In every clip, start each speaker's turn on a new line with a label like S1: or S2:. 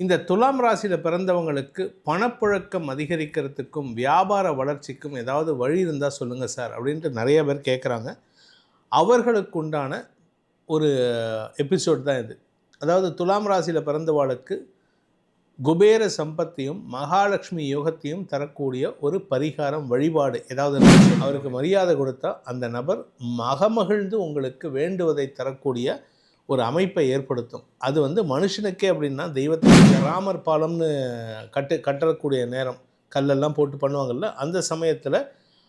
S1: இந்த துலாம் ராசியில் பிறந்தவங்களுக்கு பணப்புழக்கம் அதிகரிக்கிறதுக்கும் வியாபார வளர்ச்சிக்கும் ஏதாவது வழி இருந்தால் சொல்லுங்கள் சார் அப்படின்ட்டு நிறைய பேர் கேட்குறாங்க அவர்களுக்கு உண்டான ஒரு எபிசோட் தான் இது. அதாவது துலாம் ராசியில் பிறந்தவாளுக்கு குபேர சம்பத்தியும் மகாலட்சுமி யோகத்தையும் தரக்கூடிய ஒரு பரிகாரம் வழிபாடு ஏதாவது அவருக்கு மரியாதை கொடுத்தா அந்த நபர் மகமகிழ்ந்து உங்களுக்கு வேண்டுவதை தரக்கூடிய ஒரு அமைப்பை ஏற்படுத்தும். அது வந்து மனுஷனுக்கே அப்படின்னா தெய்வத்துக்கு ராமர் பாலம்னு கட்டு கட்டக்கூடிய நேரம். கல்லெல்லாம் போட்டு பண்ணுவாங்கல்ல அந்த சமயத்தில்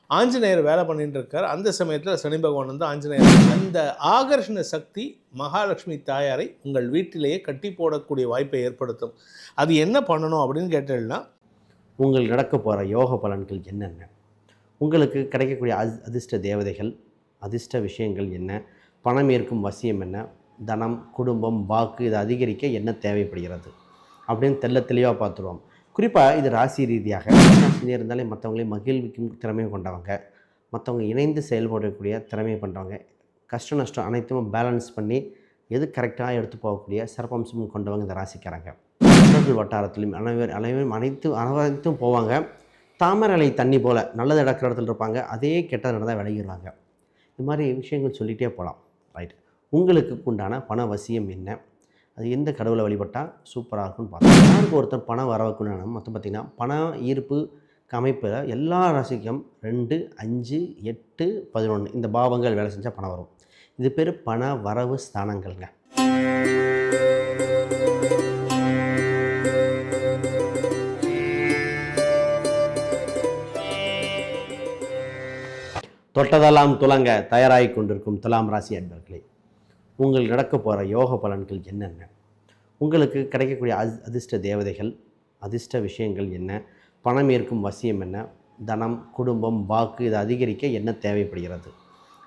S1: ஆஞ்சநேயர் வேலை பண்ணிட்டு இருக்கார் அந்த சமயத்தில் சனி பகவான் வந்து ஆஞ்சநேயர். அந்த ஆகர்ஷண சக்தி மகாலட்சுமி தாயாரை உங்கள் வீட்டிலேயே கட்டி போடக்கூடிய வாய்ப்பை ஏற்படுத்தும். அது என்ன பண்ணணும் அப்படின்னு கேட்டீங்கன்னா
S2: உங்கள் நடக்க போகிற யோக பலன்கள் என்னென்ன? உங்களுக்கு கிடைக்கக்கூடிய அதிர்ஷ்ட தேவதைகள் அதிர்ஷ்ட விஷயங்கள் என்ன? பணம் ஏற்கும் வசியம் என்ன? தனம் குடும்பம் வாக்கு இதை அதிகரிக்க என்ன தேவைப்படுகிறது? அப்படின்னு தெள்ள தெளிவாக பார்த்துருவோம். குறிப்பாக இது ராசி ரீதியாக இருந்தாலே மற்றவங்களை மகிழ்விக்கும் திறமை கொண்டவங்க மற்றவங்க இணைந்து செயல்படக்கூடிய திறமை பண்ணுறவங்க கஷ்ட நஷ்டம் அனைத்தும் பேலன்ஸ் பண்ணி எது கரெக்டாக எடுத்து போகக்கூடிய சிறப்பம்சமும் கொண்டவங்க இந்த ராசிக்காரங்க. நண்பர்கள் வட்டாரத்திலும் அனைவர் அனைவரும் அனைத்து அனைவருக்கும் போவாங்க. தாமரை அலை தண்ணி போல் நல்லது நடக்கிற இடத்துல இருப்பாங்க. அதே கெட்டது நடந்தால் விளையிடுவாங்க இது மாதிரி விஷயங்கள் சொல்லிகிட்டே போகலாம் ரைட் உங்களுக்கு உண்டான பண வசியம் என்ன? அது எந்த கடவுளை வழிபட்டால் சூப்பராக இருக்கும்னு பார்த்தோம். யாருக்கு ஒருத்தர் பணம் வரவைக்குன்னு மொத்தம் பார்த்திங்கன்னா பண ஈர்ப்பு அமைப்பில் எல்லா ராசிக்கும் ரெண்டு அஞ்சு எட்டு பதினொன்று இந்த பாவங்கள் வேலை செஞ்சால் பணம் வரும். இது பேர் பண வரவு ஸ்தானங்கள்ங்க. தொட்டதெல்லாம் துலங்க தயாராகி கொண்டிருக்கும் துலாம் ராசி அன்பர்களே. உங்கள் நடக்க போகிற யோக பலன்கள் என்னென்ன? உங்களுக்கு கிடைக்கக்கூடிய அதி அதிர்ஷ்ட தேவதைகள் அதிர்ஷ்ட விஷயங்கள் என்ன? பணம் ஏற்கும் வசியம் என்ன? தனம் குடும்பம் வாக்கு இதை அதிகரிக்க என்ன தேவைப்படுகிறது?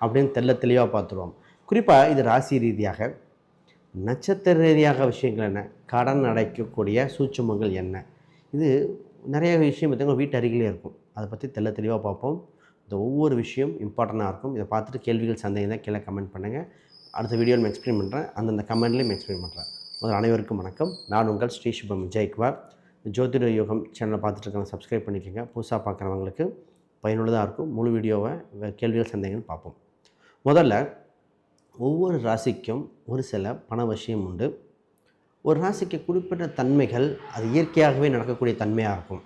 S2: அப்படின்னு தெள்ள தெளிவாக பார்த்துருவோம். குறிப்பாக இது ராசி ரீதியாக நட்சத்திர ரீதியாக விஷயங்கள் என்ன? கடன் அடைக்கக்கூடிய சூட்சமங்கள் என்ன? இது நிறைய விஷயம் பார்த்தீங்கன்னா வீட்டு அருகிலே இருக்கும். அதை பற்றி தெள்ள தெளிவாக பார்ப்போம். இந்த ஒவ்வொரு விஷயம் இம்பார்ட்டண்ட்டாக இருக்கும். இதை பார்த்துட்டு கேள்விகள் சந்தேகம் தான் கீழே கமெண்ட் பண்ணுங்கள் அடுத்த வீடியோவில் எக்ஸ்பிளைன் பண்ணுறேன் அந்தந்த கமெண்ட்லேயும் எக்ஸ்பிளைன் பண்ணுறேன் முதல் அனைவருக்கும் வணக்கம். நான் உங்கள் ஸ்ரீ சுபம் விஜய்குமார். ஜோதிட யோகம் சேனலை பார்த்துட்டு இருக்காங்க சப்ஸ்கிரைப் பண்ணிக்கோங்க. புதுசாக பார்க்குறவங்களுக்கு பயனுள்ளதாக இருக்கும். முழு வீடியோவை கேள்விகள் சந்தேகங்கள் பார்ப்போம். முதல்ல ஒவ்வொரு ராசிக்கும் ஒரு சில பண விஷயம் உண்டு. ஒரு ராசிக்கு குறிப்பிட்ட தன்மைகள் அது இயற்கையாகவே நடக்கக்கூடிய தன்மையாக இருக்கும்.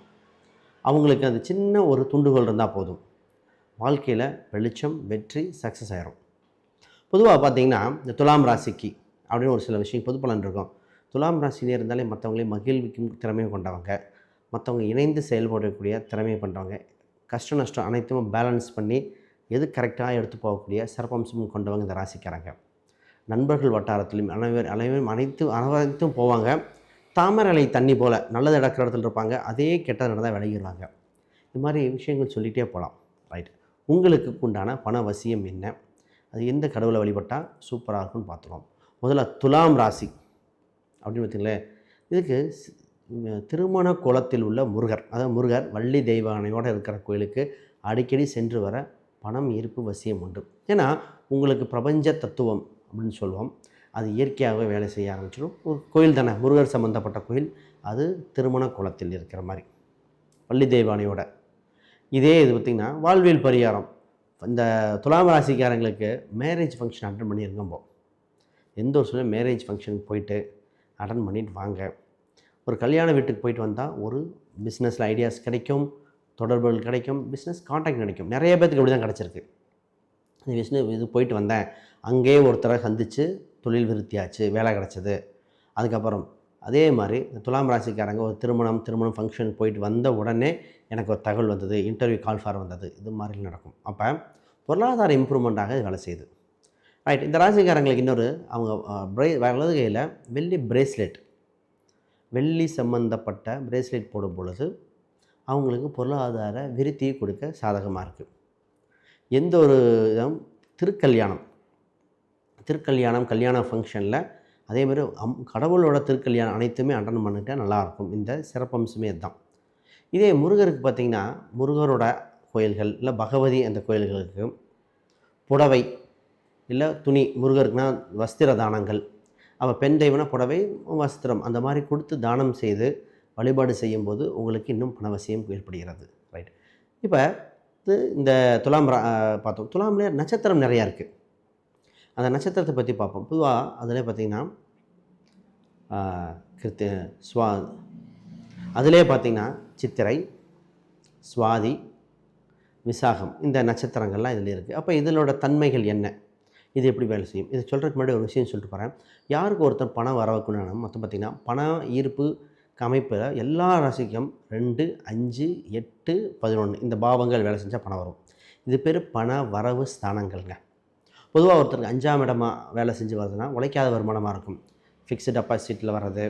S2: அவங்களுக்கு அந்த சின்ன ஒரு துண்டுகோல் இருந்தால் போதும். வாழ்க்கையில் வெளிச்சம் வெற்றி சக்ஸஸ் ஆயிரும். பொதுவாக பார்த்தீங்கன்னா இந்த துலாம் ராசிக்கு அப்படின்னு ஒரு சில விஷயம் பொது பலன் இருக்கும். துலாம் ராசினே இருந்தாலே மற்றவங்களே மகிழ்விக்கும் திறமை கொண்டவங்க. மற்றவங்க இணைந்து செயல்படக்கூடிய திறமையை பண்ணுறவங்க கஷ்ட நஷ்டம் அனைத்தும் பேலன்ஸ் பண்ணி எது கரெக்டாக எடுத்து போகக்கூடிய சிறப்பம்சமும் கொண்டவங்க இந்த ராசிக்காரங்க. நண்பர்கள் வட்டாரத்திலும் அனைவர் அனைவரும் அனைத்து அனைவருக்கும் போவாங்க. தாமரை தண்ணி போல் நல்லது நடக்கிற இடத்துல இருப்பாங்க. அதே கெட்டது நடந்தால் விளையிடுவாங்க இது மாதிரி விஷயங்கள் சொல்லிகிட்டே போகலாம். ரைட் உங்களுக்கு உண்டான பண வசியம் என்ன? அது எந்த கடவுளை வழிபட்டால் சூப்பராக இருக்கும்னு பார்த்துருவோம். முதல்ல துலாம் ராசி அப்படின்னு பார்த்திங்களேன். இதுக்கு திருமண குளத்தில் உள்ள முருகர் அதாவது முருகர் வள்ளி தெய்வானையோடு இருக்கிற கோயிலுக்கு அடிக்கடி சென்று வர பணம் ஈர்ப்பு வசியம் உண்டு. ஏன்னா உங்களுக்கு பிரபஞ்ச தத்துவம் அப்படின்னு சொல்லுவோம். அது இயற்கையாகவே வேலை செய்ய ஆரம்பிச்சிடும். ஒரு கோயில் தானே முருகர் சம்மந்தப்பட்ட கோயில் அது திருமண குளத்தில் இருக்கிற மாதிரி. வள்ளி தெய்வானையோட. இதே இது பார்த்திங்கன்னா வாழ்வியல் பரிகாரம். இந்த துலாம் ராசிக்காரங்களுக்கு மேரேஜ் ஃபங்க்ஷன் அட்டன் பண்ணியிருக்கோம் எந்த ஒரு சூழ்நிலை மேரேஜ் ஃபங்க்ஷனுக்கு போயிட்டு அட்டன் பண்ணிட்டு வாங்க. ஒரு கல்யாண வீட்டுக்கு போயிட்டு வந்தால் ஒரு பிஸ்னஸில் ஐடியாஸ் கிடைக்கும் தொடர்புகள் கிடைக்கும் பிஸ்னஸ் காண்டாக்ட் கிடைக்கும். நிறைய பேத்துக்கு இப்படி தான் கிடச்சிருக்கு. இந்த பிஸ்னஸ் இது போயிட்டு வந்தேன். அங்கேயே ஒருத்தரை சந்தித்து தொழில் விருத்தியாச்சு வேலை கிடச்சிது. அதுக்கப்புறம் அதே மாதிரி துலாம் ராசிக்காரங்க ஒரு திருமணம் திருமணம் ஃபங்க்ஷன் போயிட்டு வந்த உடனே எனக்கு ஒரு தகவல் வந்தது இன்டர்வியூ கால் ஃபார் வந்தது இது மாதிரி நடக்கும். அப்போ பொருளாதார இம்ப்ரூவ்மெண்ட்டாக இது வேலை செய்யுது. ரைட் இந்த ராசிக்காரங்களுக்கு இன்னொரு அவங்க பிரே வலது கையில் வெள்ளி பிரேஸ்லெட் வெள்ளி சம்பந்தப்பட்ட பிரேஸ்லெட் போடும் பொழுது அவங்களுக்கு பொருளாதார விருத்தியை கொடுக்க சாதகமாக இருக்குது எந்த ஒரு இதும் திருக்கல்யாணம். திருக்கல்யாணம் கல்யாண ஃபங்க்ஷனில் அதேமாதிரி அம் கடவுளோட திருக்கல்யாணம் அனைத்துமே அட்டன் பண்ணிட்டா நல்லாயிருக்கும். இந்த சிறப்பம்சமே இதுதான். இதே முருகருக்கு பார்த்திங்கன்னா முருகரோட கோயில்கள் இல்லை பகவதி அந்த கோயில்களுக்கு புடவை இல்லை துணி முருகருக்குனா வஸ்திர தானங்கள். அவள் பெண் தெய்வனா புடவை வஸ்திரம் அந்த மாதிரி கொடுத்து தானம் செய்து வழிபாடு செய்யும்போது உங்களுக்கு இன்னும் பணவசியம் ஏற்படுகிறது. ரைட். இப்போ இது இந்த துலாம் பார்த்தோம். துலாம்லேயே நட்சத்திரம் நிறையா இருக்குது அந்த நட்சத்திரத்தை பற்றி பார்ப்போம். பொதுவாக அதில் பார்த்திங்கன்னா கிருத்த ஸ்வா அதிலே பார்த்திங்கன்னா சித்திரை சுவாதி விசாகம் இந்த நட்சத்திரங்கள்லாம் இதில் இருக்குது அப்போ இதனோட தன்மைகள் என்ன? இது எப்படி வேலை செய்யும்? இது சொல்கிறதுக்கு முன்னாடி ஒரு விஷயம் சொல்லிட்டு போகிறேன் யாருக்கு ஒருத்தர் பணம் வரவைக்கணும்னா மொத்தம் பார்த்திங்கன்னா பணம் ஈர்ப்பு அமைப்பில் எல்லா ராசிக்கும் ரெண்டு அஞ்சு எட்டு பதினொன்று இந்த பாவங்கள் வேலை செஞ்சால் பணம் வரும். இது பேர் பண வரவு ஸ்தானங்கள்ங்க. பொதுவாக ஒருத்தருக்கு அஞ்சாம் இடமா வேலை செஞ்சு வருதுன்னா உழைக்காத வருமானமாக இருக்கும். ஃபிக்ஸ்டு டெபாசிட்டில் வர்றது.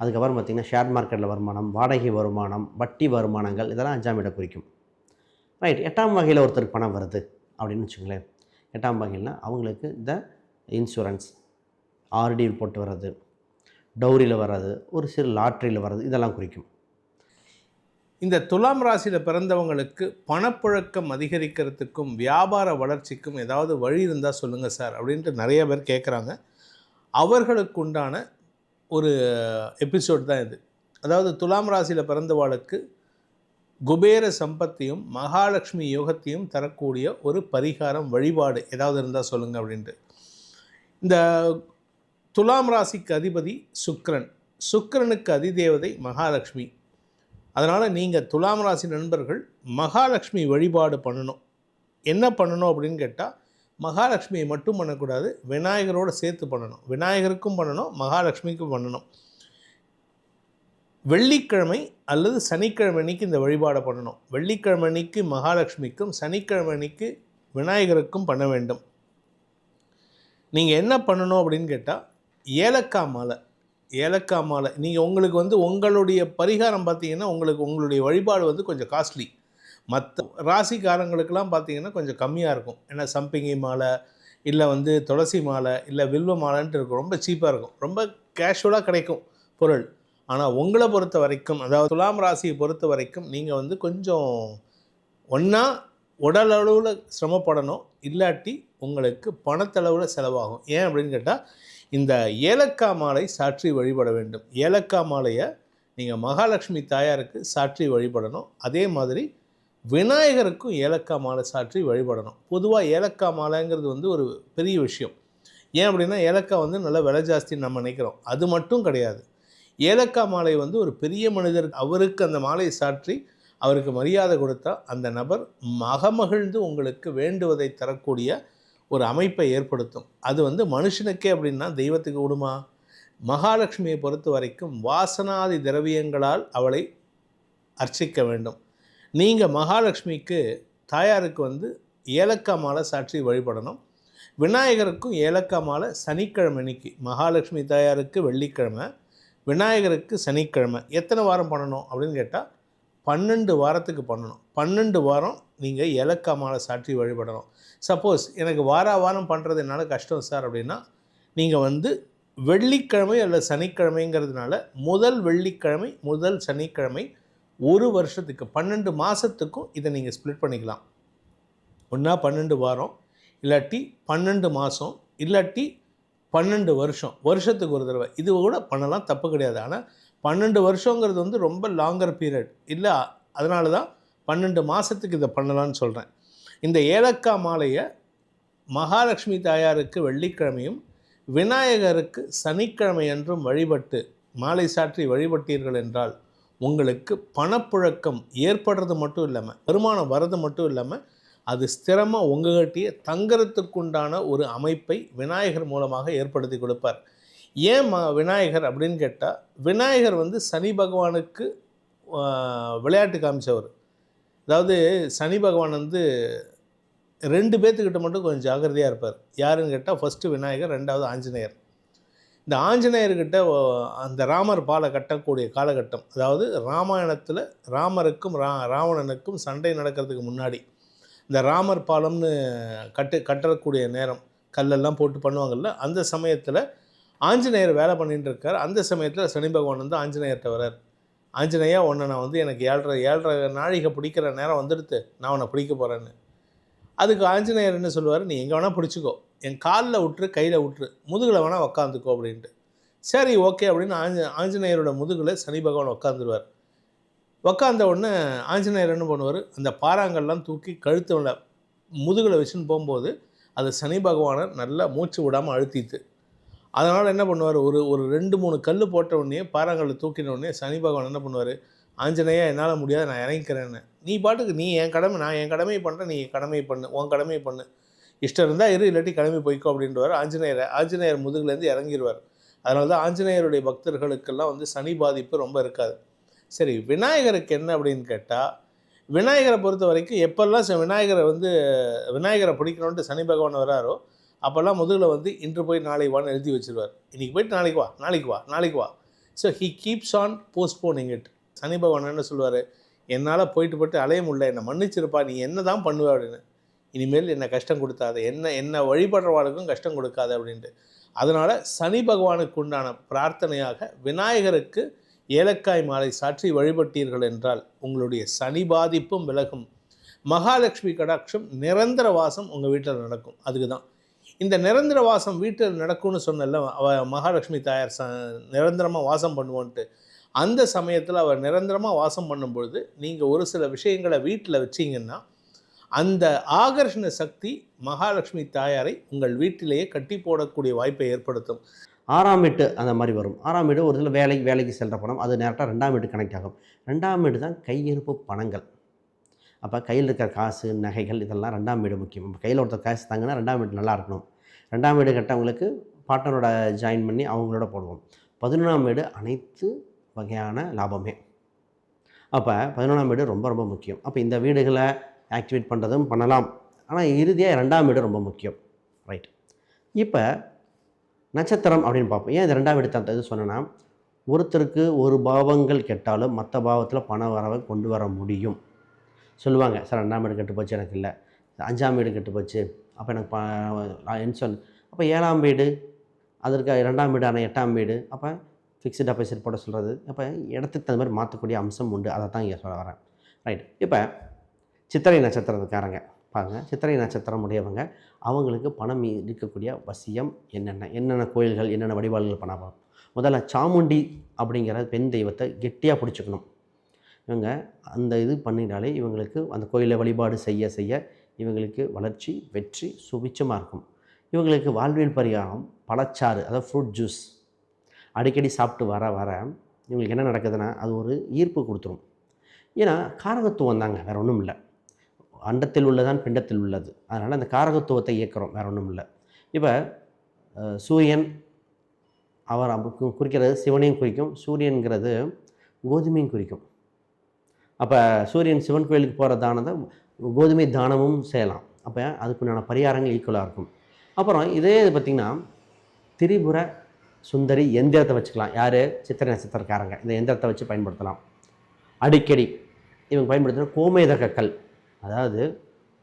S2: அதுக்கப்புறம் பார்த்திங்கன்னா ஷேர் மார்க்கெட்டில் வருமானம் வாடகை வருமானம் வட்டி வருமானங்கள் இதெல்லாம் அஞ்சாம் இடம் குறிக்கும். ரைட் எட்டாம் வகையில் ஒருத்தருக்கு பணம் வருது அப்படின்னு வச்சுங்களேன் எட்டாம் வகையில்னா அவங்களுக்கு இந்த இன்சூரன்ஸ் ஆர்டி போட்டு வர்றது டௌரியில் வர்றது ஒரு சிறு லாட்ரியில் வர்றது இதெல்லாம் குறிக்கும்.
S1: இந்த துலாம் ராசியில் பிறந்தவங்களுக்கு பணப்புழக்கம் அதிகரிக்கிறதுக்கும் வியாபார வளர்ச்சிக்கும் ஏதாவது வழி இருந்தால் சொல்லுங்கள் சார் அப்படின்ட்டு நிறைய பேர் கேட்குறாங்க அவர்களுக்கு உண்டான ஒரு எபிசோட் தான் இது. அதாவது துலாம் ராசியில் பிறந்தவாளுக்கு குபேர சம்பத்தையும் மகாலட்சுமி யோகத்தையும் தரக்கூடிய ஒரு பரிகாரம் வழிபாடு ஏதாவது இருந்தால் சொல்லுங்கள் அப்படின்ட்டு. இந்த துலாம் ராசிக்கு அதிபதி சுக்ரன் சுக்கிரனுக்கு அதிதேவதை மகாலட்சுமி. அதனால் நீங்கள் துலாம் ராசி நண்பர்கள் மகாலட்சுமி வழிபாடு பண்ணணும். என்ன பண்ணணும் அப்படின்னு கேட்டால் மகாலட்சுமியை மட்டும் பண்ணக்கூடாது. விநாயகரோடு சேர்த்து பண்ணணும். விநாயகருக்கும் பண்ணணும் மகாலட்சுமிக்கும் பண்ணணும். வெள்ளிக்கிழமை அல்லது சனிக்கிழமை அன்னைக்கு இந்த வழிபாடை பண்ணணும். வெள்ளிக்கிழமை அன்னைக்கு மகாலட்சுமிக்கும் சனிக்கிழமை அன்னைக்கு விநாயகருக்கும் பண்ண வேண்டும். நீங்கள் என்ன பண்ணணும் அப்படின்னு கேட்டால் ஏலக்காய் மாலை. ஏலக்காய் மாலை. நீங்கள் உங்களுக்கு வந்து உங்களுடைய பரிகாரம் பார்த்தீங்கன்னா உங்களுக்கு உங்களுடைய வழிபாடு வந்து கொஞ்சம் காஸ்ட்லி மற்ற ராசிக்காரங்களுக்கெல்லாம் பார்த்தீங்கன்னா கொஞ்சம் கம்மியாக இருக்கும். ஏன்னா சம்பிங்கி மாலை இல்லை வந்து துளசி மாலை இல்லை வில்வ மாலைன்ட்டு இருக்கும். ரொம்ப சீப்பாக இருக்கும். ரொம்ப கேஷுவலாக கிடைக்கும் பொருள். ஆனால் உங்களை பொறுத்த வரைக்கும் அதாவது துலாம் ராசியை பொறுத்த வரைக்கும் நீங்கள் வந்து கொஞ்சம் ஒன்றா உடல் அளவில் சிரமப்படணும். இல்லாட்டி உங்களுக்கு பணத்தளவில் செலவாகும். ஏன் அப்படின்னு கேட்டால் இந்த ஏலக்காய் மாலை சாற்றி வழிபட வேண்டும். ஏலக்காய் மாலையை நீங்கள் மகாலட்சுமி தாயாருக்கு சாற்றி வழிபடணும். அதே மாதிரி விநாயகருக்கும் ஏலக்காய் மாலை சாற்றி வழிபடணும். பொதுவாக ஏலக்காய் மாலைங்கிறது வந்து ஒரு பெரிய விஷயம். ஏன் அப்படின்னா ஏலக்காய் வந்து நல்ல விலை ஜாஸ்தின்னு நம்ம நினைக்கிறோம். அது மட்டும் கிடையாது. ஏலக்காய் மாலை வந்து ஒரு பெரிய மனிதர் அவருக்கு அந்த மாலையை சாற்றி அவருக்கு மரியாதை கொடுத்தா அந்த நபர் மகமகிழ்ந்து உங்களுக்கு வேண்டுவதை தரக்கூடிய ஒரு அமைப்பை ஏற்படுத்தும். அது வந்து மனுஷனுக்கே அப்படின்னா தெய்வத்துக்கு விடுமா? மகாலட்சுமியை பொறுத்த வரைக்கும் வாசனாதி திரவியங்களால் அவளை அர்ச்சிக்க வேண்டும். நீங்கள் மகாலட்சுமிக்கு தாயாருக்கு வந்து ஏலக்காய் மாலை சாற்றி வழிபடணும். விநாயகருக்கும் ஏலக்காய் மாலை சனிக்கிழமை அன்னைக்கு. மகாலட்சுமி தாயாருக்கு வெள்ளிக்கிழமை விநாயகருக்கு சனிக்கிழமை. எத்தனை வாரம் பண்ணணும் அப்படின்னு கேட்டால் பன்னெண்டு வாரத்துக்கு பண்ணணும். பன்னெண்டு வாரம் நீங்கள் ஏலக்காய் மாலை சாற்றி வழிபடணும். சப்போஸ் எனக்கு வார வாரம் பண்ணுறது என்னால் கஷ்டம் சார் அப்படின்னா நீங்கள் வந்து வெள்ளிக்கிழமை அல்லது சனிக்கிழமைங்கிறதுனால முதல் வெள்ளிக்கிழமை முதல் சனிக்கிழமை ஒரு வருஷத்துக்கு பன்னெண்டு மாதத்துக்கும் இதை நீங்கள் ஸ்ப்ளிட் பண்ணிக்கலாம். ஒன்றா பன்னெண்டு வாரம் இல்லாட்டி பன்னெண்டு மாதம் இல்லாட்டி பன்னெண்டு வருஷம் வருஷத்துக்கு ஒரு தடவை. இது கூட பண்ணலாம் தப்பு கிடையாது. ஆனால் பன்னெண்டு வருஷங்கிறது வந்து ரொம்ப லாங்கர் பீரியட் இல்லை அதனால தான் பன்னெண்டு மாதத்துக்கு இதை பண்ணலான்னு சொல்கிறேன் இந்த ஏலக்காய் மாலையை மகாலட்சுமி தாயாருக்கு வெள்ளிக்கிழமையும் விநாயகருக்கு சனிக்கிழமை என்றும் வழிபட்டு மாலை சாற்றி வழிபட்டீர்கள் என்றால் உங்களுக்கு பணப்புழக்கம் ஏற்படுறது மட்டும் இல்லாமல் வருமானம் வர்றது மட்டும் இல்லாமல் அது ஸ்திரமாக உங்ககிட்டயே தங்கறத்துக்குண்டான ஒரு அமைப்பை விநாயகர் மூலமாக ஏற்படுத்தி கொடுப்பார். ஏன் ம விநாயகர் அப்படின்னு கேட்டால் விநாயகர் வந்து சனி பகவானுக்கு விளையாட்டு காமிச்சவர். அதாவது சனி பகவான் வந்து ரெண்டு பேர்த்துக்கிட்ட மட்டும் கொஞ்சம் ஜாக்கிரதையாக இருப்பார். யாருன்னு கேட்டால் ஃபஸ்ட்டு விநாயகர் ரெண்டாவது ஆஞ்சநேயர். இந்த ஆஞ்சநேயர்கிட்ட அந்த ராமர் பாலை கட்டக்கூடிய காலகட்டம் அதாவது ராமாயணத்தில் ராமருக்கும் ரா ராவணனுக்கும் சண்டை நடக்கிறதுக்கு முன்னாடி இந்த ராமர் பாலம்னு கட்டு கட்டக்கூடிய நேரம் கல்லெல்லாம் போட்டு பண்ணுவாங்கள்ல அந்த சமயத்தில் ஆஞ்சநேயர் வேலை பண்ணிகிட்டு இருக்கார். அந்த சமயத்தில் சனி பகவான் வந்து ஆஞ்சநேயர்கிட்ட வரார் ஆஞ்சநேயா உன்னை நான் வந்து எனக்கு ஏழரை ஏழரை நாழிகை பிடிக்கிற நேரம் வந்துடுத்து. நான் உன்னை பிடிக்க போகிறேன்னு அதுக்கு ஆஞ்சநேயர் என்ன சொல்லுவார்? நீ எங்கே வேணால் பிடிச்சிக்கோ. என் காலில் விட்டுரு கையில் விட்டுரு முதுகில் வேணால் உக்காந்துக்கோ அப்படின்ட்டு. சரி ஓகே அப்படின்னு ஆஞ்ச ஆஞ்சநேயரோட முதுகில் சனி பகவான் உட்காந்துருவார் உக்காந்த உடனே ஆஞ்சநேயர் என்ன பண்ணுவார்? அந்த பாறாங்கல்லாம் தூக்கி கழுத்துல முதுகில் வச்சுன்னு போகும்போது அது சனி பகவானை நல்லா மூச்சு விடாமல் அழுத்திட்டு அதனால் என்ன பண்ணுவார்? ஒரு ஒரு ரெண்டு மூணு கல் போட்ட உடனே பாறாங்கல்ல தூக்கின உடனே சனி பகவான் என்ன பண்ணுவார்? ஆஞ்சநேயா என்னால் முடியாது நான் இறங்கிக்கிறேன்னு. நீ பாட்டுக்கு நீ என் கடமை நான் என் கடமையை பண்ணுறேன் நீ என் கடமையை பண்ணு உன் கடமையை பண்ணு. இஷ்டம் இருந்தால் இரு இல்லாட்டி கிளம்பி போய்க்கோ அப்படின்றவர் ஆஞ்சநேயர். ஆஞ்சநேயர் முதுகுலேருந்து இறங்கிடுவார் அதனால தான் ஆஞ்சநேயருடைய பக்தர்களுக்கெல்லாம் வந்து சனி பாதிப்பு ரொம்ப இருக்காது. சரி விநாயகருக்கு என்ன அப்படின்னு கேட்டால் விநாயகரை பொறுத்த வரைக்கும் எப்போல்லாம் ச- விநாயகரை வந்து விநாயகரை பிடிக்கணுன்ட்டு சனி பகவான் வராரோ அப்போல்லாம் முதுகில் வந்து இன்று போய் நாளை வான்னு எழுதி வச்சிருவார். இன்றைக்கி போயிட்டு நாளைக்கு வா நாளைக்கு வா நாளைக்கு வா. So he keeps on postponing it Shani Bhagavan என்ன சொல்லுவார் என்னால் போயிட்டு போயிட்டு அலைய முடியல. என்னை மன்னிச்சிருப்பா. நீ என்ன தான் பண்ணுவ அப்படின்னு. இனிமேல் என்னை கஷ்டம் கொடுத்தாத. என்ன என்ன வழிபடுறவாளுக்கும் கஷ்டம் கொடுக்காத அப்படின்ட்டு. அதனால் சனி பகவானுக்கு உண்டான பிரார்த்தனையாக விநாயகருக்கு ஏலக்காய் மாலை சாற்றி வழிபட்டீர்கள் என்றால் உங்களுடைய சனி பாதிப்பும் விலகும். மகாலட்சுமி கடாட்சம் நிரந்தர வாசம் உங்கள் வீட்டில் நடக்கும். அதுக்கு தான். இந்த நிரந்தர வாசம் வீட்டில் நடக்கும்னு சொன்னல மகாலட்சுமி தாயார் ச நிரந்தரமாக வாசம் பண்ணுவோன்ட்டு. அந்த சமயத்தில் அவர் நிரந்தரமாக வாசம் பண்ணும்பொழுது நீங்கள் ஒரு சில விஷயங்களை வீட்டில் வச்சீங்கன்னா அந்த ஆகர்ஷண சக்தி மகாலட்சுமி தாயாரை உங்கள் வீட்டிலேயே கட்டி போடக்கூடிய வாய்ப்பை ஏற்படுத்தும்.
S2: ஆறாம் வீட்டு அந்த மாதிரி வரும். ஆறாம் வீடு ஒரு சில வேலைக்கு வேலைக்கு செல்கிற பணம் அது நேரட்டாக ரெண்டாம் வீடு கனெக்ட் ஆகும். ரெண்டாம் வீடு தான் கையிருப்பு பணங்கள். அப்போ கையில் இருக்கிற காசு நகைகள் இதெல்லாம் ரெண்டாம் வீடு முக்கியம். இப்போ கையில் ஒருத்தர் காசு தாங்கன்னா ரெண்டாம் வீடு நல்லா இருக்கணும். ரெண்டாம் வீடு கட்டவங்களுக்கு பார்ட்னரோட ஜாயின் பண்ணி அவங்களோட போடுவோம். பதினொன்றாம் வீடு அனைத்து வகையான லாபமே. அப்போ பதினொன்றாம் வீடு ரொம்ப ரொம்ப முக்கியம். அப்போ இந்த வீடுகளை ஆக்டிவேட் பண்ணுறதும் பண்ணலாம். ஆனால் இறுதியாக ரெண்டாம் வீடு ரொம்ப முக்கியம். ரைட் இப்போ நட்சத்திரம் அப்படின்னு பார்ப்போம். ஏன் இந்த ரெண்டாம் வீடு தான் இது சொன்னேன்னா ஒருத்தருக்கு ஒரு பாவங்கள் கெட்டாலும் மற்ற பாவத்தில் பண வரவை கொண்டு வர முடியும். சொல்லுவாங்க சார் ரெண்டாம் வீடு கெட்டு போச்சு எனக்கு இல்லை. அஞ்சாம் வீடு கெட்டு போச்சு. அப்போ எனக்கு ப நான் என்ன சொல் அப்போ ஏழாம் வீடு அதற்கு ரெண்டாம் வீடு ஆனால் எட்டாம் வீடு. அப்போ ஃபிக்ஸ்டு டெபாசிட் போட சொல்கிறது அப்போ இடத்துக்கு தகுந்த மாதிரி மாற்றக்கூடிய அம்சம் உண்டு. அதை தான் இங்கே சொல்ல வரேன். ரைட் இப்போ சித்திரை நட்சத்திரத்துக்காரங்க. பாருங்க. சித்திரை நட்சத்திரம் உடையவங்க அவங்களுக்கு பணம் இருக்கக்கூடிய வசியம் என்னென்ன? என்னென்ன கோயில்கள் என்னென்ன வழிபாடுகள் பண்ணலாம் முதல்ல சாமுண்டி அப்படிங்கிற பெண் தெய்வத்தை கெட்டியாக பிடிச்சிக்கணும். இவங்க அந்த இது பண்ணிட்டாலே இவங்களுக்கு அந்த கோயிலை வழிபாடு செய்ய செய்ய இவங்களுக்கு வளர்ச்சி வெற்றி சுபிச்சமாக இருக்கும். இவங்களுக்கு வாழ்வியல் பரிகாரம் பழச்சாறு அதாவது ஃப்ரூட் ஜூஸ் அடிக்கடி சாப்பிட்டு வர வர இவங்களுக்கு என்ன நடக்குதுன்னா அது ஒரு ஈர்ப்பு கொடுத்துரும். ஏன்னா காரகத்துவம் தாங்க வேறு ஒன்றும் இல்லை. அண்டத்தில் உள்ளதான் பிண்டத்தில் உள்ளது. அதனால் அந்த காரகத்துவத்தை இயக்கிறோம் வேறு ஒன்றும் இல்லை. இப்போ சூரியன் அவர் அவருக்கு குறிக்கிறது சிவனையும் குறிக்கும். சூரியன்கிறது கோதுமையும் குறிக்கும். அப்போ சூரியன் சிவன் கோயிலுக்கு போகிற தானத்தை கோதுமை தானமும் செய்யலாம். அப்போ அதுக்குண்டான பரிகாரங்கள் ஈக்குவலாக இருக்கும். அப்புறம் இதே இது பார்த்திங்கன்னா திரிபுர சுந்தரி எந்திரத்தை வச்சுக்கலாம். யார்? சித்திர நட்சத்திரக்காரங்க. இந்த எந்திரத்தை வச்சு பயன்படுத்தலாம். அடிக்கடி இவங்க பயன்படுத்தின கோமேதக கல் அதாவது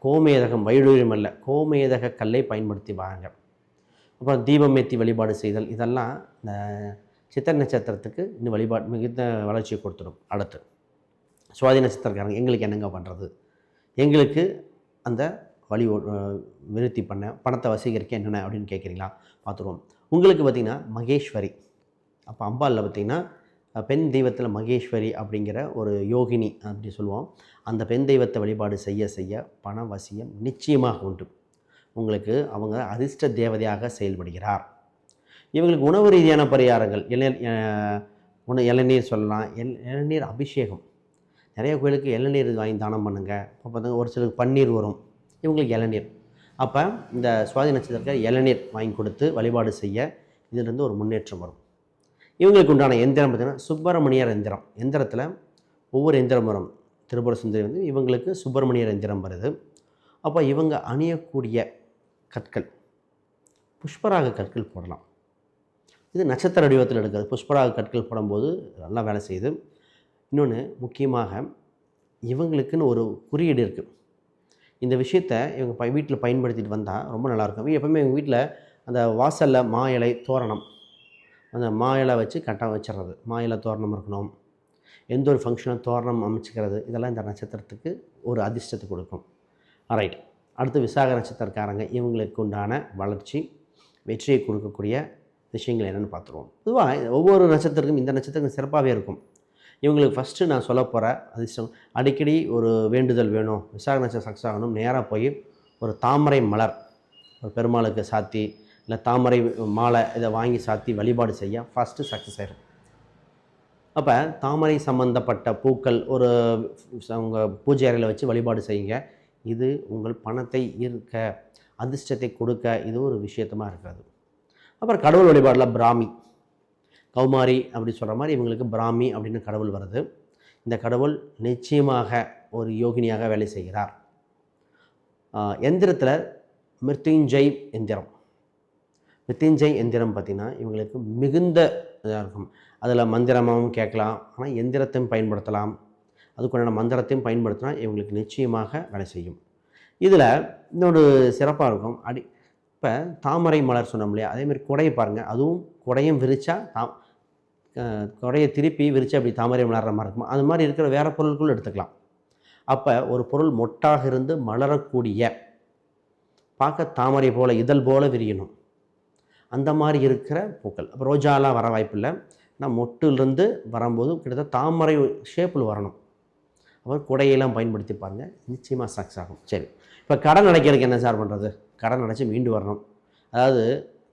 S2: கோமேதகம் வைடூரியம் அல்ல கோமேதக கல்லை பயன்படுத்தி வாங்க. அப்புறம் தீபமேத்தி வழிபாடு செய்தல் இதெல்லாம் இந்த சித்திரை நட்சத்திரத்துக்கு இன்னும் வழிபாடு மிகுந்த வளர்ச்சியை கொடுத்துடும். அடுத்து சுவாதி நட்சத்திரக்காரங்க எங்களுக்கு என்னங்க பண்ணுறது எங்களுக்கு அந்த வழி விருத்தி பண்ண பணத்தை வசீகரிக்க என்னென்ன அப்படின்னு கேட்குறீங்களா பார்த்துருவோம். உங்களுக்கு பார்த்திங்கன்னா மகேஸ்வரி. அப்போ அம்பாலில் பார்த்திங்கன்னா பெண் தெய்வத்தில் மகேஸ்வரி அப்படிங்கிற ஒரு யோகினி அப்படி சொல்லுவோம். அந்த பெண் தெய்வத்தை வழிபாடு செய்ய செய்ய பண வசியம் நிச்சயமாக உண்டு. உங்களுக்கு அவங்க அதிர்ஷ்ட தேவதையாக செயல்படுகிறார். இவங்களுக்கு உணவு ரீதியான பரிகாரங்கள் இளநீர் உண இளநீர் சொல்லலாம் எல் இளநீர் அபிஷேகம். நிறைய கோயிலுக்கு இளநீர் வாங்கி தானம் பண்ணுங்கள் இப்போ பார்த்தீங்கன்னா ஒரு சிலருக்கு பன்னீர் வரும். இவங்களுக்கு இளநீர். அப்போ இந்த சுவாதி நட்சத்திரத்தில் இளநீர் வாங்கி கொடுத்து வழிபாடு செய்ய இதிலிருந்து ஒரு முன்னேற்றம் வரும். இவங்களுக்கு உண்டான எந்திரம் பார்த்திங்கன்னா சுப்பிரமணியர் எந்திரம். எந்திரத்தில் ஒவ்வொரு எந்திரம் வரும். திருபுர சுந்தரி வந்து இவங்களுக்கு சுப்பிரமணியர் எந்திரம் வருது. அப்போ இவங்க அணியக்கூடிய கற்கள் புஷ்பராக கற்கள் போடலாம். இது நட்சத்திர வடிவத்தில் எடுக்கிறது. புஷ்பராக கற்கள் போடும்போது நல்லா வேலை செய்யுது. இன்னொன்று முக்கியமாக இவங்களுக்குன்னு ஒரு குறியீடு இருக்குது இந்த விஷயத்த இவங்க ப வீட்டில் பயன்படுத்திட்டு வந்தால் ரொம்ப நல்லாயிருக்கும். எப்போவுமே எங்கள் வீட்டில் அந்த வாசலில் மா இலை தோரணம். அந்த மா இலை வச்சு கரெக்டாக வச்சிடுறது மா இலை தோரணம் இருக்கணும். எந்த ஒரு ஃபங்க்ஷனும் தோரணம் அமைச்சிக்கிறது இதெல்லாம் இந்த நட்சத்திரத்துக்கு ஒரு அதிர்ஷ்டத்தை கொடுக்கும். ரைட் அடுத்து விசாக நட்சத்திரக்காரங்க. இவங்களுக்கு உண்டான வளர்ச்சி வெற்றியை கொடுக்கக்கூடிய விஷயங்கள் என்னென்னு பார்த்துருவோம். பொதுவாக ஒவ்வொரு நட்சத்திரத்துக்கும் இந்த நட்சத்திரம் சிறப்பாகவே இருக்கும். இவங்களுக்கு ஃபஸ்ட்டு நான் சொல்ல போகிற அதிர்ஷ்டம் அடிக்கடி ஒரு வேண்டுதல் வேணும் விசாக நட்சத்திரம் சக்ஸஸ் ஆகணும் நேராக போய் ஒரு தாமரை மலர் ஒரு பெருமாளுக்கு சாத்தி இல்லை தாமரை மாலை இதை வாங்கி சாத்தி வழிபாடு செய்ய ஃபஸ்ட்டு சக்ஸஸ் ஆயிடும் அப்போ தாமரை சம்மந்தப்பட்ட பூக்கள் ஒரு உங்கள் பூஜை அறையில் வச்சு வழிபாடு செய்யுங்க. இது உங்கள் பணத்தை ஈர்க்க அதிர்ஷ்டத்தை கொடுக்க இது ஒரு விஷயத்தமாக இருக்காது. அப்புறம் கடவுள் வழிபாடில் பிராமி. கௌமாரி அப்படி சொல்கிற மாதிரி இவங்களுக்கு பிராமி அப்படின்னு கடவுள் வருது. இந்த கடவுள் நிச்சயமாக ஒரு யோகினியாக வேலை செய்கிறார். எந்திரத்தில் மிருத்யுஞ்சய் எந்திரம். மிருத்யுஞ்சய் எந்திரம் பார்த்திங்கன்னா இவங்களுக்கு மிகுந்த இதாக இருக்கும். அதில் மந்திரமாகவும் கேட்கலாம் ஆனால் எந்திரத்தையும் பயன்படுத்தலாம். அதுக்குண்டான மந்திரத்தையும் பயன்படுத்தினா இவங்களுக்கு நிச்சயமாக வேலை செய்யும். இதில் இன்னொரு சிறப்பாக இருக்கும். அடி இப்போ தாமரை மலர் சொன்னோம் இல்லையா? அதேமாதிரி குடையை பாருங்கள் அதுவும் குடையும் விரிச்சா தா குடையை திருப்பி விரித்து அப்படி தாமரை மலர்ற மாதிரி இருக்கும்? அது மாதிரி இருக்கிற வேறு பொருட்களும் எடுத்துக்கலாம். அப்போ ஒரு பொருள் மொட்டாக இருந்து மலரக்கூடிய பார்க்க தாமரை போல் இதழ் போல் விரியணும். அந்த மாதிரி இருக்கிற பூக்கள். அப்போ ரோஜாலாம் வர வாய்ப்பில்லை ஆனால் மொட்டிலிருந்து வரும்போது கிட்டத்தட்ட தாமரை ஷேப்பில் வரணும். அப்புறம் குடையெல்லாம் பயன்படுத்தி பாருங்கள் நிச்சயமாக சக்ஸ் ஆகும். சரி. இப்போ கடன் அடைக்கிறதுக்கு என்ன சார் பண்ணுறது கடன் அடைச்சி மீண்டு வரணும். அதாவது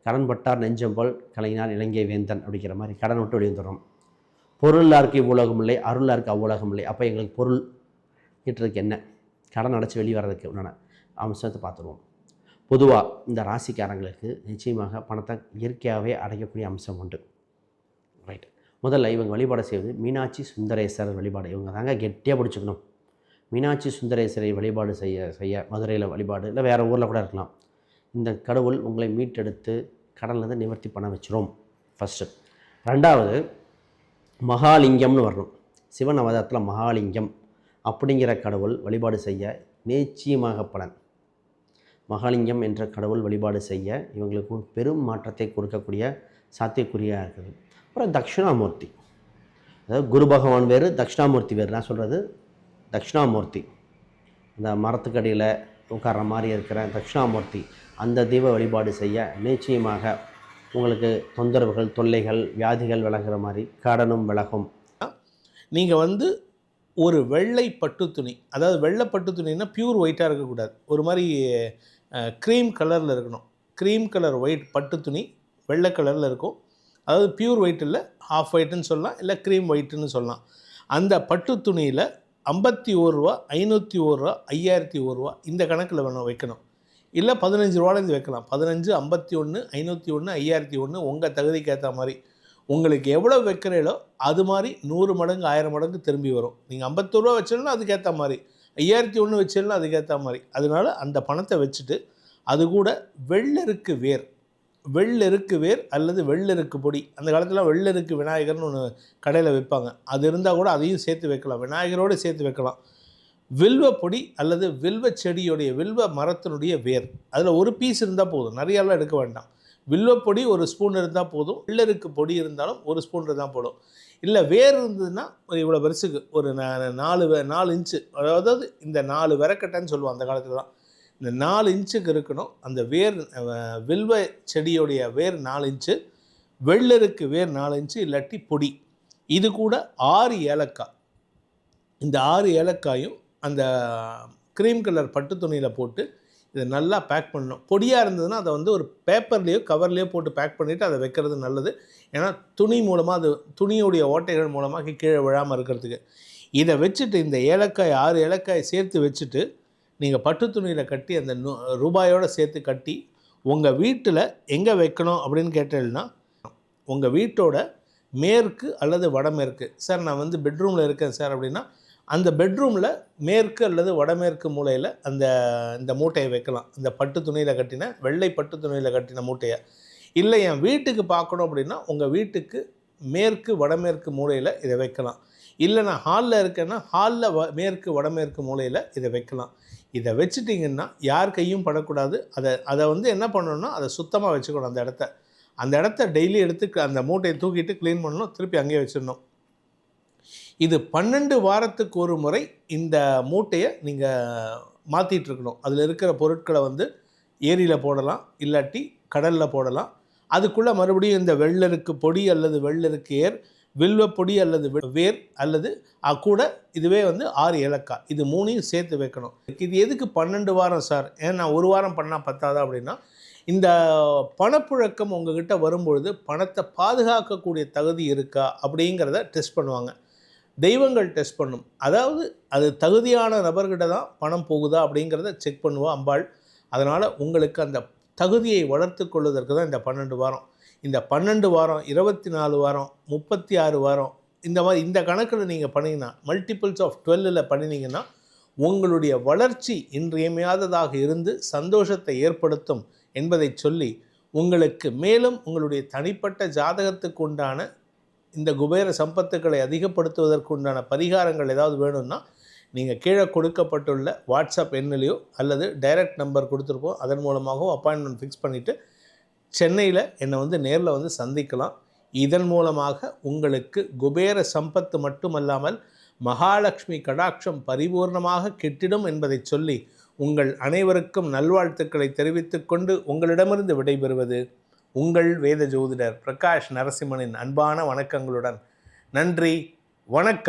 S2: கடன் பட்டார் நெஞ்சம் போல் கலைஞர் இலங்கை வேந்தன் அப்படிங்கிற மாதிரி கடன் விட்டு வெளியே பொருளாருக்கு இவ்வுலகம் இல்லை அருளாருக்கு அவ்வுலகம் இல்லை. அப்போ எங்களுக்கு பொருள் ஈட்டுறதுக்கு என்ன? கடன் அடைச்சி வெளியே வர்றதுக்கு உண்டான அம்சத்தை பார்த்துருவோம். பொதுவாக இந்த ராசிக்காரங்களுக்கு நிச்சயமாக பணத்தை இயற்கையாகவே அடைக்கக்கூடிய அம்சம் உண்டு. ரைட் முதல்ல இவங்க வழிபாடு செய்வது மீனாட்சி சுந்தரேஸ்வரர் வழிபாடு. இவங்க தாங்க கெட்டியாக பிடிச்சிக்கணும். மீனாட்சி சுந்தரேஸ்வரை வழிபாடு செய்ய செய்ய மதுரையில் வழிபாடு இல்லை வேறு ஊரில் கூட இருக்கலாம். இந்த கடவுள் உங்களை மீட்டெடுத்து கடன்லேருந்து நிவர்த்தி பண்ண வச்சிரும். ஃபஸ்ட்டு ரெண்டாவது மகாலிங்கம்னு வரணும். சிவன் அவதாரத்தில் மகாலிங்கம் அப்படிங்கிற கடவுள் வழிபாடு செய்ய நிச்சயமாக பலன் மகாலிங்கம் என்ற கடவுள் வழிபாடு செய்ய இவங்களுக்கு ஒரு பெரும் மாற்றத்தை கொடுக்கக்கூடிய சாத்தியக்குறியாக இருக்குது. அப்புறம் தட்சிணாமூர்த்தி. அதாவது குரு பகவான் வேறு தட்சிணாமூர்த்தி வேறு. நான் சொல்கிறது தட்சிணாமூர்த்தி. இந்த மரத்துக்கடியில் உட்கார்ற மாதிரி இருக்கிற தட்சிணாமூர்த்தி அந்த தீப வழிபாடு செய்ய நிச்சயமாக உங்களுக்கு தொந்தரவுகள் தொல்லைகள் வியாதிகள் விலகிற மாதிரி கடனும் விலகும்.
S1: நீங்கள் வந்து ஒரு வெள்ளை பட்டு துணி அதாவது வெள்ளை பட்டு துணின்னா பியூர் ஒயிட்டாக இருக்கக்கூடாது. ஒரு மாதிரி க்ரீம் கலரில் இருக்கணும். க்ரீம் கலர் ஒயிட் பட்டு துணி வெள்ளை கலரில் இருக்கும். அதாவது பியூர் ஒயிட் இல்லை ஹாஃப் ஒயிட்டுன்னு சொல்லலாம் இல்லை க்ரீம் ஒயிட்டுன்னு சொல்லலாம். அந்த பட்டு துணியில் ஐம்பத்தி ஒரு ரூபா ஐநூற்றி ஒரு ரூபா ஐயாயிரத்தி ஒரு ரூபா இந்த கணக்கில் வேணும் வைக்கணும். இல்லை பதினஞ்சு ரூபாலேருந்து வைக்கலாம். பதினஞ்சு ஐம்பத்தி ஒன்று ஐநூற்றி ஒன்று ஐயாயிரத்தி ஒன்று உங்கள் தகுதிக்கு ஏற்ற மாதிரி. உங்களுக்கு எவ்வளோ வைக்கிறீங்களோ அது மாதிரி நூறு மடங்கு ஆயிரம் மடங்கு திரும்பி வரும். நீங்கள் ஐம்பத்தூருவா ரூபா வச்சிடலாம் அதுக்கேற்ற மாதிரி. ஐயாயிரத்தி ஒன்று வச்சிடலாம் அதுக்கேற்ற மாதிரி. அதனால அந்த பணத்தை வச்சுட்டு அது கூட வெள்ளெருக்கு வேர். வெள்ளெருக்கு வேர் அல்லது வெள்ளெருக்கு பொடி. அந்த காலத்தில் வெள்ளெருக்கு விநாயகர்னு ஒன்று கடையில் விற்பாங்க அது இருந்தால் கூட அதையும் சேர்த்து வைக்கலாம். விநாயகரோடு சேர்த்து வைக்கலாம். வில்வ பொடி அல்லது வில்வ செடியுடைய வில்வ மரத்தினுடைய வேர். அதில் ஒரு பீஸ் இருந்தால் போதும். நிறையாலாம் எடுக்க வேண்டாம். வில்வ பொடி ஒரு ஸ்பூன் இருந்தால் போதும். வெள்ளருக்கு பொடி இருந்தாலும் ஒரு ஸ்பூன் இருந்தால் போதும். இல்லை வேர் இருந்ததுன்னா ஒரு இவ்வளோ பெருசுக்கு. ஒரு நாலு வே- நாலு இன்ச்சு அதாவது இந்த நாலு விரக்கட்டைன்னு சொல்லுவோம் அந்த காலத்தில் தான் இந்த நாலு இன்ச்சுக்கு இருக்கணும். அந்த வேர் வில்வ செடியுடைய வேர் நாலு இன்ச்சு வெள்ளருக்கு வேர் நாலு இன்ச்சு இல்லாட்டி பொடி. இது கூட ஆறு ஏலக்காய். இந்த ஆறு ஏலக்காயும் அந்த க்ரீம் கலர் பட்டு துணியில் போட்டு இதை நல்லா பேக் பண்ணணும். பொடியாக இருந்ததுன்னா அதை வந்து ஒரு பேப்பர்லேயோ கவர்லேயோ போட்டு பேக் பண்ணிவிட்டு அதை வைக்கிறது நல்லது. ஏன்னா துணி மூலமாக அது துணியுடைய ஓட்டைகள் மூலமாக கீழே விழாமல் இருக்கிறதுக்கு. இதை வச்சுட்டு இந்த ஏலக்காய் ஆறு ஏலக்காய் சேர்த்து வச்சுட்டு நீங்கள் பட்டு துணியில் கட்டி அந்த ரூபாயோடு சேர்த்து கட்டி உங்கள் வீட்டில் எங்கே வைக்கணும் அப்படின்னு கேட்டீங்கன்னா உங்கள் வீட்டோட மேற்கு அல்லது வடமேற்கு. சார் நான் வந்து பெட்ரூமில் இருக்கேன் சார் அப்படின்னா அந்த பெட்ரூமில் மேற்கு அல்லது வடமேற்கு மூலையில் அந்த இந்த மூட்டையை வைக்கலாம். இந்த பட்டு துணியில் கட்டின வெள்ளை பட்டு துணியில் கட்டின மூட்டையை. இல்லை என் வீட்டுக்கு பார்க்கணும் அப்படின்னா உங்கள் வீட்டுக்கு மேற்கு வடமேற்கு மூலையில் இதை வைக்கலாம். இல்லை நான் ஹாலில் இருக்கேன்னா ஹாலில் வ மேற்கு வடமேற்கு மூலையில் இதை வைக்கலாம். இதை வச்சுட்டிங்கன்னா யார் கையும் படக்கூடாது. அதை அதை வந்து என்ன பண்ணணும்னா அதை சுத்தமாக வச்சுக்கணும் அந்த இடத்த. அந்த இடத்த டெய்லி எடுத்து அந்த மூட்டையை தூக்கிட்டு க்ளீன் பண்ணணும். திருப்பி அங்கேயே வச்சிடணும். இது பன்னெண்டு வாரத்துக்கு ஒரு முறை இந்த மூட்டையை நீங்கள் மாற்றிட்டு இருக்கணும். அதில் இருக்கிற பொருட்களை வந்து ஏரியில் போடலாம் இல்லாட்டி கடலில் போடலாம். அதுக்குள்ளே மறுபடியும் இந்த வெள்ளருக்கு பொடி அல்லது வெள்ளருக்கு ஏர் வில்வ பொடி அல்லது வேர் அல்லது கூட இதுவே வந்து ஆறு ஏலக்காய். இது மூணையும் சேர்த்து வைக்கணும். இது எதுக்கு பன்னெண்டு வாரம் சார்? ஏன்னா நான் ஒரு வாரம் பண்ணால் பத்தாதா அப்படின்னா இந்த பணப்புழக்கம் உங்ககிட்ட வரும்பொழுது பணத்தை பாதுகாக்கக்கூடிய தகுதி இருக்கா அப்படிங்கிறத டெஸ்ட் பண்ணுவாங்க. தெய்வங்கள் டெஸ்ட் பண்ணும். அதாவது அது தகுதியான நபர்கிட்ட தான் பணம் போகுதா அப்படிங்கிறத செக் பண்ணுவா அம்பாள். அதனால் உங்களுக்கு அந்த தகுதியை வளர்த்து கொள்வதற்கு தான் இந்த பன்னெண்டு வாரம். இந்த பன்னெண்டு வாரம் இருபத்தி நாலு வாரம் முப்பத்தி ஆறு வாரம் இந்த மாதிரி இந்த கணக்கில் நீங்கள் பண்ணிங்கன்னா மல்டிபிள்ஸ் ஆஃப் டுவெல்லில் பண்ணினீங்கன்னா உங்களுடைய வளர்ச்சி இன்றியமையாததாக இருந்து சந்தோஷத்தை ஏற்படுத்தும் என்பதை சொல்லி உங்களுக்கு மேலும் உங்களுடைய தனிப்பட்ட ஜாதகத்துக்கு உண்டான இந்த குபேர சம்பத்துக்களை அதிகப்படுத்துவதற்கு உண்டான பரிகாரங்கள் ஏதாவது வேணும்னா நீங்கள் கீழே கொடுக்கப்பட்டுள்ள வாட்ஸ்அப் எண்ணிலையோ அல்லது டைரக்ட் நம்பர் கொடுத்துருப்போம். அதன் மூலமாகவும் அப்பாயின்மெண்ட் ஃபிக்ஸ் பண்ணிவிட்டு சென்னையில் என்னை வந்து நேரில் வந்து சந்திக்கலாம். இதன் மூலமாக உங்களுக்கு குபேர சம்பத்து மட்டுமல்லாமல் மகாலட்சுமி கடாட்சம் பரிபூர்ணமாக கெட்டிடும் என்பதை சொல்லி உங்கள் அனைவருக்கும் நல்வாழ்த்துக்களை தெரிவித்துக்கொண்டு உங்களிடமிருந்து விடைபெறுவது உங்கள் வேத ஜோதிடர் பிரகாஷ் நரசிம்மனின் அன்பான வணக்கங்களுடன். நன்றி வணக்கம்.